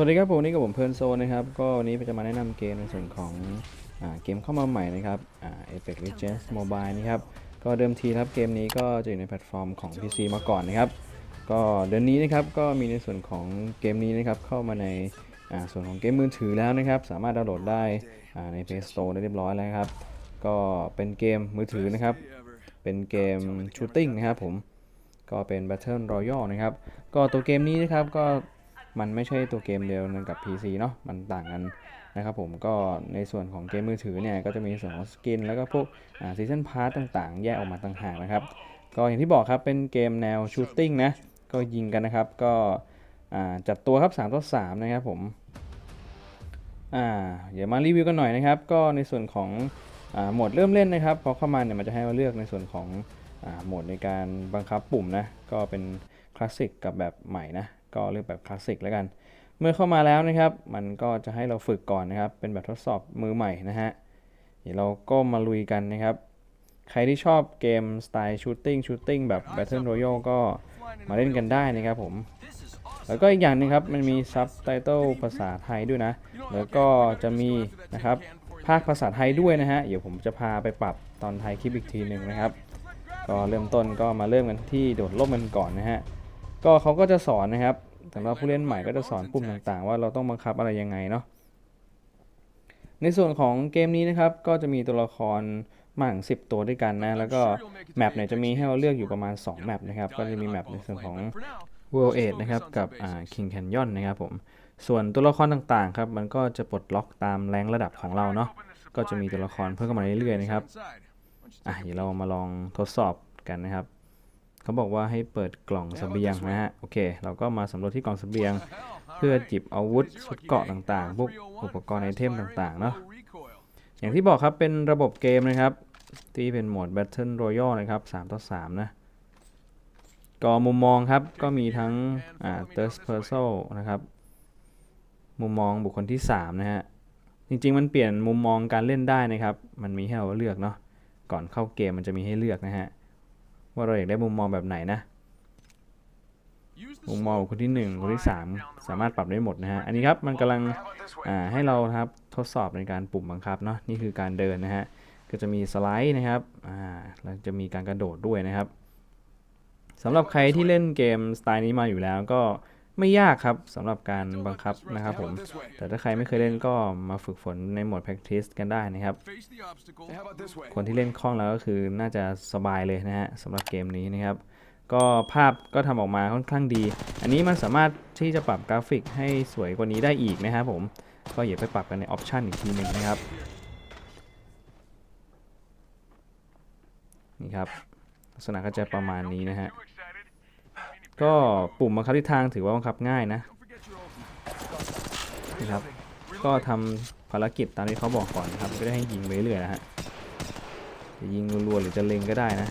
วัสดีครับผมนี่กับผมเพิร์นโซนนะครับ ก็วันนี้จะมาแนะนำเกมในส่วนของอเกมเข้ามาใหม่นะครับเอ่า Apex Legends Mobile นะครับ ก็เดิมทีครับเกมนี้ก็จะอยู่ในแพลตฟอร์มของ PC มาก่อนนะครับ ก็เดือนนี้นะครับก็มีในส่วนของเกมนี้นะครับเข้ามาในาส่วนของเกมมือถือแล้วนะครับ สามารถดาวน์โหลดได้ใน Play Store ได้เรียบร้อยแล้วครับ ก็เป็นเกมมือถือนะครับ เป็นเกมชูตติ้งนะครับผม ก็เป็น Battle Royale นะครับ ก็ตัวเกมนี้นะครับก็ มันไม่ใช่ตัวเกมเดียวกันกับ PC เนาะมันต่างกันนะครับผมก็ในส่วนของเกมมือถือเนี่ยก็จะมีส่วนของสกิน แล้วก็พวกซีซันพาร์ตต่างๆ แยกออกมาต่างหากนะครับ ก็อย่างที่บอกครับเป็นเกมแนวชูตติ้งนะก็ยิงกันนะครับก็จัดตัวครับ3ต่อ3นะครับผมอ่าเดี๋ยวมารีวิวกันหน่อยนะครับ ก็ในส่วนของอโหมดเริ่มเล่นนะครับพอเข้ามาเนี่ยมันจะให้เราเลือกในส่วนของอโหมดในการบังคับปุ่มนะก็เป็นคลาสสิกกับแบบใหม่นะ ก็เลือกแบบคลาสสิกแล้วกัน เมื่อเข้ามาแล้วนะครับ มันก็จะให้เราฝึกก่อนนะครับ เป็นแบบทดสอบมือใหม่นะฮะเดี๋ยวเราก็มาลุยกันนะครับ ใครที่ชอบเกมสไตล์ชูตติ้งชูตติ้งแบบ Battle Royale ก็มาเล่นกันได้นะครับผม แล้วก็อีกอย่างหนึงครับ มันมีซับไตเติลภาษาไทยด้วยนะ แล้วก็จะมีนะครับภาคภาษาไทยด้วยนะฮะ เดี๋ยวผมจะพาไปปรับตอนไทยคลิปอีกทีหนึ่งนะครับ ก็เริ่มต้นก็มาเริ่มกันที่โดดร่มกันก่อนนะฮะ ก็เขาก็จะสอนนะครับสำหรับผู้เล่นใหม่ก็จะสอนปุ่มต่างๆ ว่าเราต้องบังคับอะไรยังไงเนาะในส่วนของเกมนี้นะครับก็จะมีตัวละครมากถึง10ตัวด้วยกันนะแล้วก็แมปเนี่ยจะมีให้เราเลือกอยู่ประมาณ 2 แมปนะครับก็จะมีแมปในส่วนของ World 8นะครับกับอ่า King Canyon นะครับผมส่วนตัวละครต่างๆครับมันก็จะปลดล็อกตามแรงระดับของเราเนาะก็จะมีตัวละครเพิ่มเข้ามาเรื่อยๆนะครับอะเดี๋ยวเรามาลองทดสอบกันนะครับ เขาบอกว่าให้เปิดกล่องเสบียงนะฮะ โอเค เราก็มาสำรวจที่กล่องเสบียง เพื่อจิบอาวุธชุดเกราะต่างๆ พวกอุปกรณ์ไอเทมต่างๆ เนาะ อย่างที่บอกครับเป็นระบบเกมนะครับ ที่เป็นโหมด Battle Royale นะครับ3ต่อ3นะก็มุมมองครับ ก็มีทั้งอ่า Third Person นะครับ มุมมองบุคคลที่ 3 นะฮะ จริงๆ มันเปลี่ยนมุมมองการเล่นได้นะครับ มันมีให้เราเลือกเนาะ ก่อนเข้าเกมมันจะมีให้เลือกนะฮะ ว่าเราอยากได้มุมมองแบบไหนนะมุมมองคนที่ 1 คนที่ 3 สามารถปรับได้หมดนะฮะ อันนี้ครับมันกำลังอ่าให้เรานะครับทดสอบในการปุ่มบังคับเนาะนี่คือการเดินนะฮะก็จะมีสไลด์นะครับอ่าแล้วจะมีการกระโดดด้วยนะครับสำหรับใครที่เล่นเกมสไตล์นี้มาอยู่แล้วก็ ไม่ยากครับสำหรับการบังคับนะครับผม แต่ถ้าใครไม่เคยเล่นก็มาฝึกฝนในโหมด practice กันได้นะครับ คนที่เล่นคล่องแล้วก็คือน่าจะสบายเลยนะฮะสำหรับเกมนี้นะครับ ก็ภาพก็ทำออกมาค่อนข้างดี อันนี้มันสามารถที่จะปรับกราฟิกให้สวยกว่านี้ได้อีกนะครับผม ก็อย่าไปปรับกันในออปชันอีกทีหนึ่งนะครับ นี่ครับลักษณะก็จะประมาณนี้นะฮะ ก็ปุ่มบังคับทิศทางถือว่าบังคับง่ายนะนะครับ ก็ทำภารกิจตามที่เขาบอกก่อนนะครับ ก็ได้ให้ยิงไปเรื่อยนะฮะจะยิงรัวๆหรือจะเล็งก็ได้นะ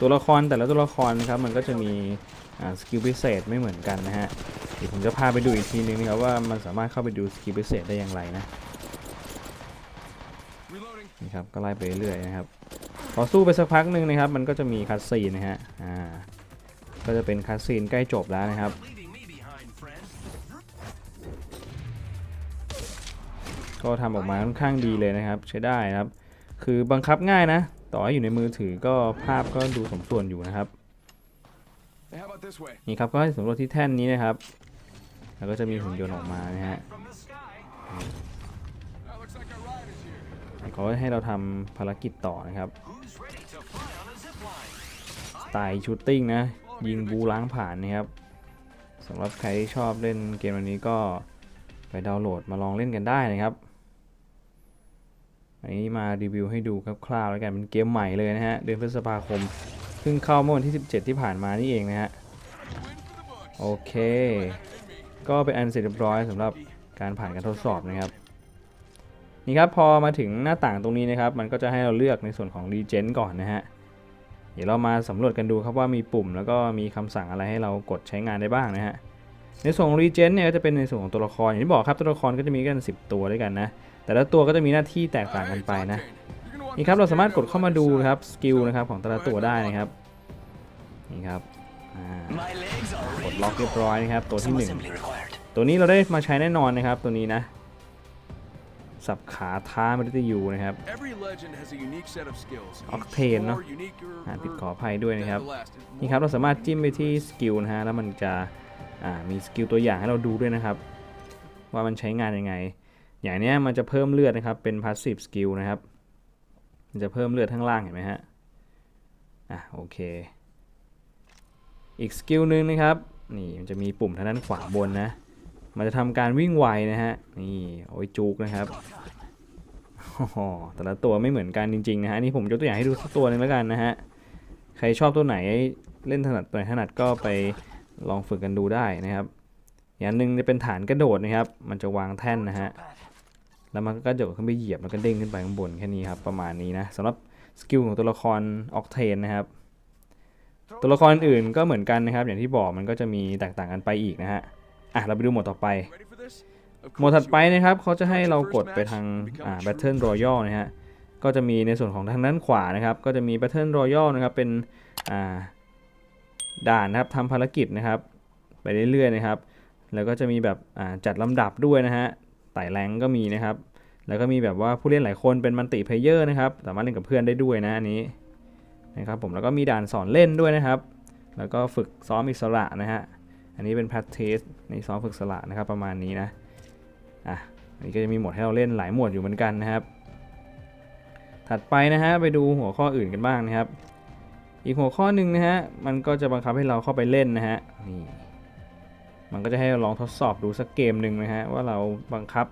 ตัวละครแต่ละตัวละครครับมันก็จะมีสกิลพิเศษไม่เหมือนกันนะฮะเดี๋ยวผมจะพาไปดูอีกทีนึงนะครับว่ามันสามารถเข้าไปดูสกิลพิเศษได้อย่างไรนะนี่ครับก็ไล่ไปเรื่อยนะครับ พอสู้ไปสักพักหนึ่งนะครับ มันก็จะมีคัสซีนนะฮะ อ่า ก็จะเป็นคัสซีนใกล้จบแล้วนะครับ ก็ทำออกมาค่อนข้างดีเลยนะครับ ใช้ได้นะครับ คือบังคับง่ายนะ ต่อให้อยู่ในมือถือก็ภาพก็ดูสมส่วนอยู่นะครับ นี่ครับก็ให้สำรวจที่แท่นนี้นะครับ แล้วก็จะมีหุ่นยนต์ออกมานะฮะ เขาให้เราทำภารกิจต่อนะครับสไตล์ชูตติ้งนะ ยิงบูล้างผ่านนะครับสำหรับใครที่ชอบเล่นเกมอันนี้ก็ไปดาวน์โหลดมาลองเล่นกันได้นะครับ อันนี้มารีวิวให้ดูคร่าวๆแล้วกันเป็นเกมใหม่เลยนะฮะเดือนพฤษภาคมเพิ่งเข้าเมื่อวันที่ 17 ที่ผ่านมานี่เองนะฮะโอเค ก็เป็นอันเสร็จเรียบร้อยสำหรับการผ่านการทดสอบนะครับ นี่ครับพอมาถึงหน้าต่างตรงนี้นะครับ มันก็จะให้เราเลือกในส่วนของ Regen ก่อนนะฮะเดี๋ยวเรามาสำรวจกันดูครับว่ามีปุ่ม แล้วก็มีคำสั่งอะไรให้เรากดใช้งานได้บ้างนะฮะในส่วนของ Regen เนี่ยก็จะเป็นในส่วนของตัวละครอย่างที่บอกครับตัวละครก็จะมีกัน 10 ตัวด้วยกันนะแต่ละตัวก็จะมีหน้าที่แตกต่างกันไปนะนี่ครับเราสามารถกดเข้ามาดูครับสกิลนะครับของแต่ละตัวได้นะครับนี่ครับอ่า My legs are ปลดล็อกเรียบร้อยนะครับตัวที่ Some หนึ่งตัวนี้เราได้มาใช้แน่นอนนะครับตัวนี้นะ สับขาท้ามฤตยูนะครับ Every legend has a unique set of skills. each Octane เนอะ more unique or- อ่า or ติดขออภัยด้วยนะครับ than the last. It's นี่ more ครับเราสามารถจิ้มไปที่สกิลนะฮะแล้วมันจะอ่ามีสกิลตัวอย่างให้เราดูด้วยนะครับ ว่ามันใช้งานยังไง อย่างเนี้ยมันจะเพิ่มเลือดนะครับ เป็น passive skill นะครับ มันจะเพิ่มเลือดข้างล่างเห็นไหมฮะ อะโอเค อีกสกิลหนึ่งนะครับ นี่มันจะมีปุ่มทางด้านขวาบนนะ มันจะทำการวิ่งไวนะฮะ นี่เอาไว้จุกนะครับแต่ละตัวไม่เหมือนกันจริงๆนะฮะนี่ผมยกตัวอย่างให้ดูสักตัวหนึงแล้วกันนะฮะ ใครชอบตัวไหนเล่นถนัดตัวไหนถนัดก็ไปลองฝึกกันดูได้นะครับ อย่างหนึ่งจะเป็นฐานกระโดดนะครับ มันจะวางแท่นนะฮะ แล้วมันก็กระโดดขึ้นไปเหยียบแล้วก็เด้งขึ้นไปข้างบนแค่นี้ครับประมาณนี้นะสำหรับสกิลของตัวละครออกเทนนะครับ ตัวละครอื่นก็เหมือนกันนะครับ อย่างที่บอกมันก็จะมีแตกต่างกันไปอีกนะฮะ อะเราไปดูโหมดต่อไป Ready for this? Of โหมด course ถัด you ไป are. นะครับเขาจะให้เรากดไปทางอ่า Battle Royale นะฮะก็จะมีในส่วนของทางด้านขวานะครับ ก็จะมี Battle Royale นะครับเป็นอ่าด่านนะครับทำภารกิจนะครับ ไปเรื่อยๆนะครับ แล้วก็จะมีแบบอ่าจัดลำดับด้วยนะฮะไต่แรงก็มีนะครับ แล้วก็มีแบบว่าผู้เล่นหลายคนเป็นมัลติเพลเยอร์นะครับสามารถเล่นกับเพื่อนได้ด้วยนะอันนี้นะครับผมแล้วก็มีด่านสอนเล่นด้วยนะครับ แล้วก็ฝึกซ้อมอิสระนะฮะ อันนี้เป็น practice ในซ้อมฝึกสระนะครับประมาณนี้นะ อะ อันนี้ก็จะมีหมดให้เราเล่นหลายหมวดอยู่เหมือนกันนะครับ ถัดไปนะฮะไปดูหัวข้ออื่นกันบ้างนะครับ อีกหัวข้อหนึ่งนะฮะ มันก็จะบังคับให้เราเข้าไปเล่นนะฮะ นี่ มันก็จะให้เราลองทดสอบดูสักเกมหนึ่งนะฮะว่าเราบังคับ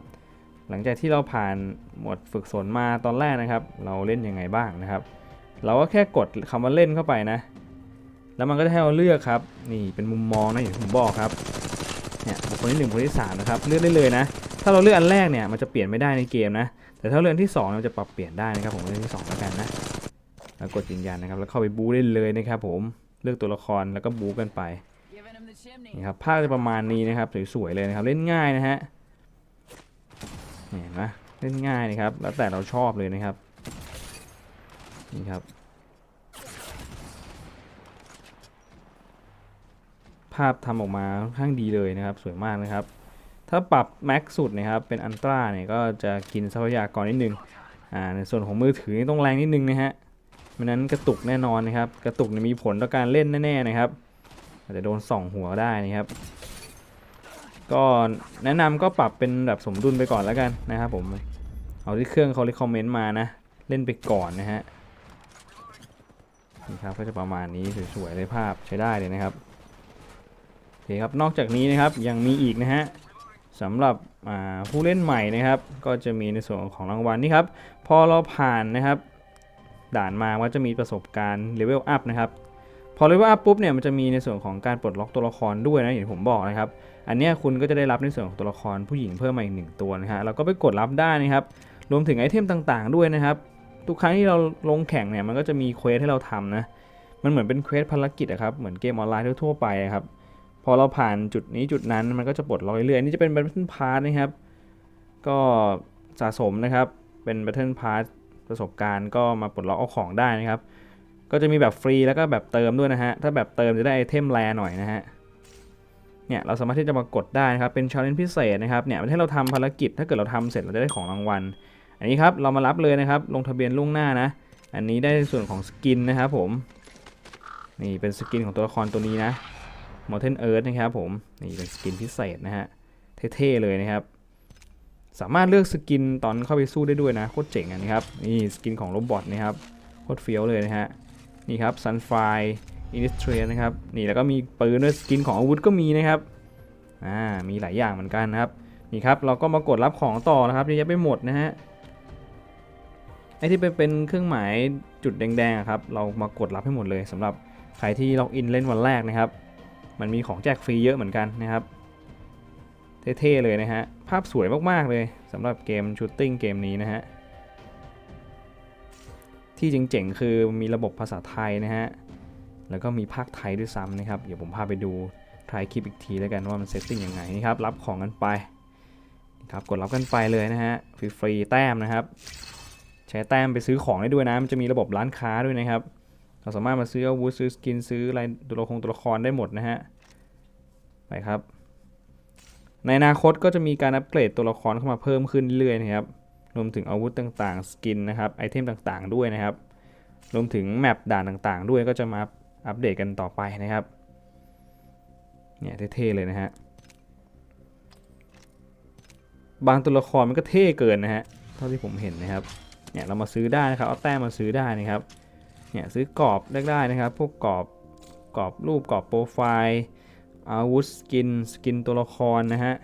หลังจากที่เราผ่านหมวดฝึกฝนมาตอนแรกนะครับ เราเล่นยังไงบ้างนะครับ เราก็แค่กดคำว่าเล่นเข้าไปนะ แล้วมันก็จะให้เราเลือกครับ นี่เป็นมุมมองนะอย่างที่ผมบอกครับ เนี่ยบุคคลที่หนึ่งบุคคลที่สามนะครับ เลือกได้เลยนะ ถ้าเราเลือกอันแรกเนี่ยมันจะเปลี่ยนไม่ได้ในเกมนะ แต่ถ้าเลือกที่สองเนี่ยมันจะปรับเปลี่ยนได้นะครับผมเลือกที่สองแล้วกันนะแล้วกดยืนยันนะครับ แล้วเข้าไปบู๊ได้เลยนะครับผม เลือกตัวละครแล้วก็บู๊กันไป นี่ครับ ภาพจะประมาณนี้นะครับ สวยๆเลยนะครับ เล่นง่ายนะฮะนี่เห็นไหมเล่นง่ายนะครับ แล้วแต่เราชอบเลยนะครับ นี่ครับ ภาพทำออกมาค่อนข้างดีเลยนะครับ สวยมากนะครับ ถ้าปรับแม็กสุดนะครับ เป็นอันตราเนี่ยก็จะกินทรัพยากรนิดนึงอ่าในส่วนของมือถือนี่ต้องแรงนิดนึงนะฮะไม่นั้นกระตุกแน่นอนนะครับ กระตุกเนี่ยมีผลต่อการเล่นแน่ๆนะครับ อาจจะโดนส่องหัวได้นะครับ ก็แนะนำก็ปรับเป็นแบบสมดุลไปก่อนแล้วกันนะครับผมเอาที่เครื่องเขาเลคอมเมนต์มานะ เล่นไปก่อนนะฮะนี่ครับก็จะประมาณนี้สวยๆเลยภาพใช้ได้เลยนะครับ เคครับ นอกจากนี้นะครับยังมีอีกนะฮะสำหรับผู้เล่นใหม่นะครับ ก็จะมีในส่วนของรางวัลนี่ครับ พอเราผ่านนะครับ ด่านมาก็จะมีประสบการณ์เลเวลอัพนะครับ พอเลเวลอัพปุ๊บเนี่ยมันจะมีในส่วนของการปลดล็อกตัวละครด้วยนะอย่างผมบอกนะครับ อันนี้คุณก็จะได้รับในส่วนของตัวละครผู้หญิงเพิ่มมาอีกหนึ่งตัวนะฮะเราก็ไปกดรับได้นะครับ รวมถึงไอเทมต่างๆ ด้วยนะครับ ทุกครั้งที่เราลงแข่งเนี่ยมันก็จะมีเควสให้เราทำนะมันเหมือนเป็นเควสภารกิจอะครับเหมือนเกมออนไลน์ทั่วไปอะครับ อเราผ่านจุดนี้จุดนั้นมันก็จะปลดล็อกเรื่อยๆอันนี่จะเป็น Battle Pass นะครับ ก็สะสมนะครับ เป็น Battle Pass ประสบการณ์ก็มาปลดล็อกเอาของได้นะครับ ก็จะมีแบบฟรีแล้วก็แบบเติมด้วยนะฮะ ถ้าแบบเติมจะได้ไอเทมแรหน่อยนะฮะ เนี่ยเราสามารถที่จะมากดได้นะครับ เป็นช l เลน g e พิเศษนะครับ เนี่ยมันให้เราทำภารกิจ ถ้าเกิดเราทำเสร็จเราจะได้ของรางวัล อันนี้ครับเรามารับเลยนะครับ ลงทะเบียนล่วงหน้านะ อันนี้ได้ส่วนของสกินนะครับผม นี่เป็นสกินของตัวละครตัวนี้นะ m o r t e n Earth นะครับผม นี่เป็นสกินพิเศษนะฮะ เท่ๆเลยนะครับ สามารถเลือกสกินตอนเข้าไปสู้ได้ด้วยนะ โคตรเจ๋งนนี้ครับ นี่สกินของโรบอทนะครับ โคตรเฟี้ยวเลยนะฮะ นี่ครับ Sunfire i n d u s t r i a นะครับ นี่แล้วก็มีปืนด้วยสกินของอาวุธก็มีนะครับ อ่า มีหลายอย่างเหมือนกันนะครับ นี่ครับ เราก็มากดรับของต่อนะครับเยอะแยะไปหมดนะฮะไอที่เป็นเป็นเครื่องหมายจุดแดงๆครับ เรามากดรับให้หมดเลยสำหรับใครที่ล็อกอินเล่นวันแรกนะครับ มันมีของแจกฟรีเยอะเหมือนกันนะครับ เท่ๆเลยนะฮะ ภาพสวยมากๆเลยสำหรับเกมชูตติ้งเกมนี้นะฮะ ที่เจ๋งๆคือมีระบบภาษาไทยนะฮะ แล้วก็มีภาคไทยด้วยซ้ำนะครับ เดี๋ยวผมพาไปดูทายคลิปอีกทีแล้วกันว่ามันเซตติ้งยังไงนี่ครับ รับของกันไปครับกดรับกันไปเลยนะฮะฟรีๆแต้มนะครับ ใช้แต้มไปซื้อของได้ด้วยนะ มันจะมีระบบร้านค้าด้วยนะครับ เราสามารถมาซื้ออาวุธซื้อสกินซื้ออะไรตัวละครตัวละครได้หมดนะฮะไปครับ ในอนาคตก็จะมีการอัปเกรดตัวละครเข้ามาเพิ่มขึ้นเรื่อยๆนะครับรวมถึงอาวุธต่างๆ สกินนะครับไอเทมต่างๆ ด้วยนะครับรวมถึงแมปด่านต่างๆ ด้วยก็จะมาอัปเดตกันต่อไปนะครับเนี่ยเท่ๆเลยนะฮะบางตัวละครมันก็เท่เกินนะฮะเท่าที่ผมเห็นนะครับเนี่ยเรามาซื้อได้นะครับเอาแต้มมาซื้อได้นะครับ เนี่ยซื้อกรอบเลือกได้นะครับ พวกกรอบกรอบรูปกรอบโปรไฟล์อาวุธสกินสกินตัวละครนะฮะ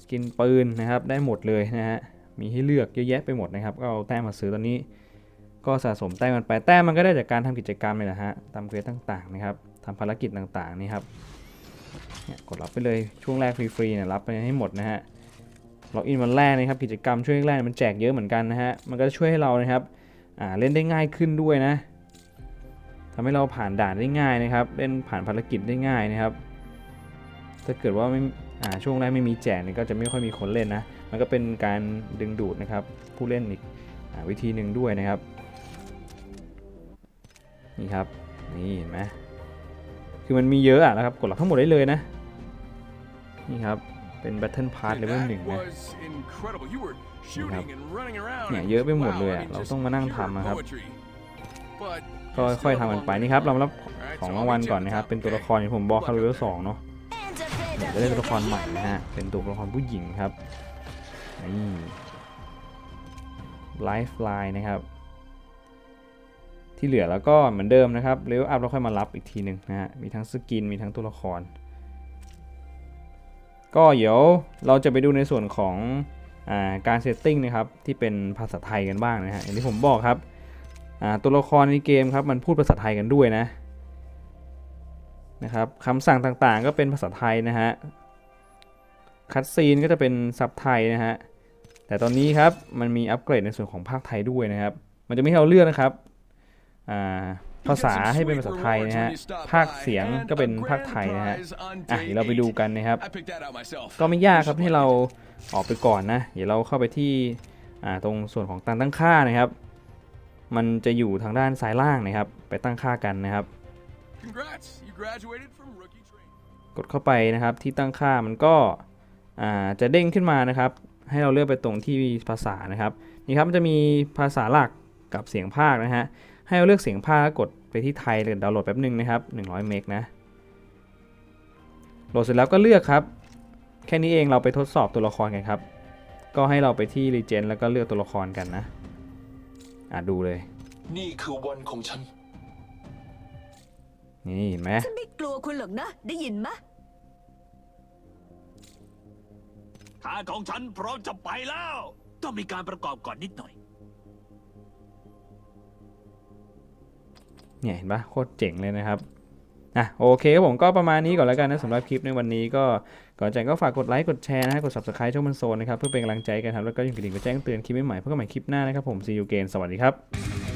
สกินปืนนะครับได้หมดเลยนะฮะมีให้เลือกเยอะแยะไปหมดนะครับ ก็เอาแต้มมาซื้อตอนนี้ ก็สะสมแต้มมันไปแต้มมันก็ได้จากการทำกิจกรรมเลยนะฮะตามเควสต่างๆนะครับทำภารกิจต่างๆนี่ครับเนี่ยกดรับไปเลยช่วงแรกฟรีๆเนี่ยรับไปให้หมดนะฮะล็อกอินวันแรกนะครับกิจกรรมช่วงแรกมันแจกเยอะเหมือนกันนะฮะมันก็จะช่วยให้เรานะครับอ่าเล่นได้ง่ายขึ้นด้วยนะ ทำให้เราผ่านด่านได้ง่ายนะครับ เล่นผ่านภารกิจได้ง่ายนะครับ ถ้าเกิดว่าไม่อ่าช่วงแรกไม่มีแจกเนี่ยก็จะไม่ค่อยมีคนเล่นนะ มันก็เป็นการดึงดูดนะครับ ผู้เล่นอีกอาวิธีหนึ่งด้วยนะครับ นี่ครับ นี่เห็นไหมคือมันมีเยอะอะนะครับ กดรับทั้งหมดได้เลยนะ นี่ครับ เป็น Battle Pass Dude, Level that 1นะ was incredible. You were shooting and running around. เนี่ย and- เยอะไปหมด wow, เลย I อะ mean, เรา just ต้องมานั่ง pure ทำนะครับ poetry. But ก็ค่อยทำกันไปนี่ครับเรารับของรางวัลก่อนนะครับ เป็นตัวละครอย่างที่ผมบอกคาร์เวลสองเนาะเนี่ยวจะได้ตัวละครใหม่นะฮะ เป็นตัวละครผู้หญิงครับนี่ไลฟ์ไลน์นะครับ ที่เหลือแล้วก็เหมือนเดิมนะครับเลเวลอัพแล้วค่อยมารับอีกทีหนึ่งนะฮะ มีทั้งสกิน มีทั้งตัวละคร ก็เดี๋ยวเราจะไปดูในส่วนของอการเซตติ้งนะครับ ที่เป็นภาษาไทยกันบ้างนะฮะอย่างที่ผมบอกครับ ตัวละครในเกมครับมันพูดภาษาไทยกันด้วยนะนะครับคำสั่งต่างๆก็เป็นภาษาไทยนะฮะคัดซีนก็จะเป็นซับไทยนะฮะแต่ตอนนี้ครับมันมีอัปเกรดในส่วนของภาคไทยด้วยนะครับ มันจะไม่ให้เราเลือกนะครับภาษาให้เป็นภาษาไทยนะฮะ ภาคเสียงก็เป็นภาคไทยนะฮะ อะเดี๋ยวเราไปดูกันนะครับ ก็ไม่ยากครับให้เราออกไปก่อนนะ เดี๋ยวเราเข้าไปที่ตรงส่วนของการตั้งค่านะครับ มันจะอยู่ทางด้านซ้ายล่างนะครับ ไปตั้งค่ากันนะครับ Congrats, you graduated from rookie training. กดเข้าไปนะครับที่ตั้งค่ามันก็อ่าจะเด้งขึ้นมานะครับ ให้เราเลือกไปตรงที่ภาษานะครับนี่ครับมันจะมีภาษาหลักกับเสียงภาคนะฮะให้เราเลือกเสียงภาคแล้วกดไปที่ไทยเลยดาวน์โหลดแป๊บหนึงนะครับ100เมกนะโหลดเสร็จแล้วก็เลือกครับ แค่นี้เองเราไปทดสอบตัวละครกันครับ ก็ให้เราไปที่ Regen แล้วก็เลือกตัวละครกันนะ อะดูเลย นี่คือวันของฉัน นี่เห็นไหมฉันไม่กลัวคุณหรอกนะ ได้ยินไหมขาของฉันพร้อมจะไปแล้ว ต้องมีการประกอบก่อนนิดหน่อย เนี่ยเห็นปะโคตรเจ๋งเลยนะครับอะโอเคครับผมก็ประมาณนี้ก่อนแล้วกันนะสำหรับคลิปในวันนี้ก็ ก่อนจากก็ฝากกดไลค์กดแชร์นะฮะกด subscribe ช่องมันโซนนะครับเพื่อเป็นกำลังใจกันครับแล้วก็ยังกระดิ่งก็แจ้งเตือนคลิปใหม่ๆเพื่อกันใหม่คลิปหน้านะครับผมซีอูเกนสวัสดีครับ